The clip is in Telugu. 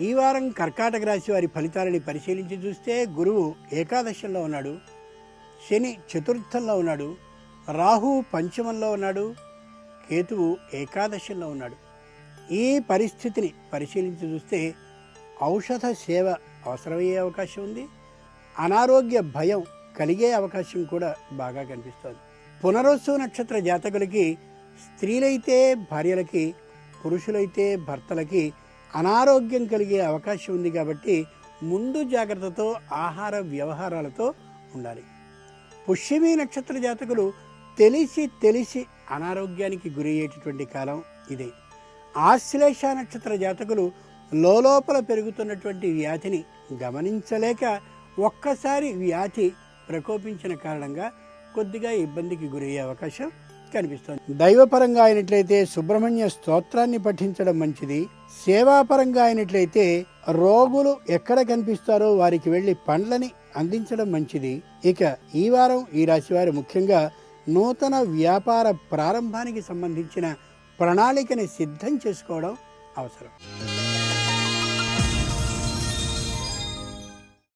ఈ వారం కర్కాటక రాశి వారి ఫలితాలని పరిశీలించి చూస్తే గురువు ఏకాదశంలో ఉన్నాడు శని చతుర్థంలో ఉన్నాడు రాహు పంచమంలో ఉన్నాడు కేతువు ఏకాదశంలో ఉన్నాడు. ఈ పరిస్థితిని పరిశీలించి చూస్తే ఔషధ సేవ అవసరమయ్యే అవకాశం ఉంది. అనారోగ్య భయం కలిగే అవకాశం కూడా బాగా కనిపిస్తోంది. పునరుత్సవ నక్షత్ర జాతకులకి స్త్రీలైతే భార్యలకి పురుషులైతే భర్తలకి అనారోగ్యం కలిగే అవకాశం ఉంది కాబట్టి ముందు జాగ్రత్తతో ఆహార వ్యవహారాలతో ఉండాలి. పుష్యమి నక్షత్ర జాతకులు తెలిసి తెలిసి అనారోగ్యానికి గురయ్యేటటువంటి కాలం ఇదే. ఆశ్లేష నక్షత్ర జాతకులు లోపల పెరుగుతున్నటువంటి వ్యాధిని గమనించలేక ఒక్కసారి వ్యాధి ప్రకోపించిన కారణంగా కొద్దిగా ఇబ్బందికి గురయ్యే అవకాశం కనిపిస్తోంది. దైవపరంగా అయినట్లయితే సుబ్రహ్మణ్య స్తోత్రాన్ని పఠించడం మంచిది. సేవాపరంగా అయినట్లయితే రోగులు ఎక్కడ కనిపిస్తారో వారికి వెళ్ళి పండ్లని అందించడం మంచిది. ఇక ఈ వారం ఈ రాశి వారు ముఖ్యంగా నూతన వ్యాపార ప్రారంభానికి సంబంధించిన ప్రణాళికని సిద్ధం చేసుకోవడం అవసరం.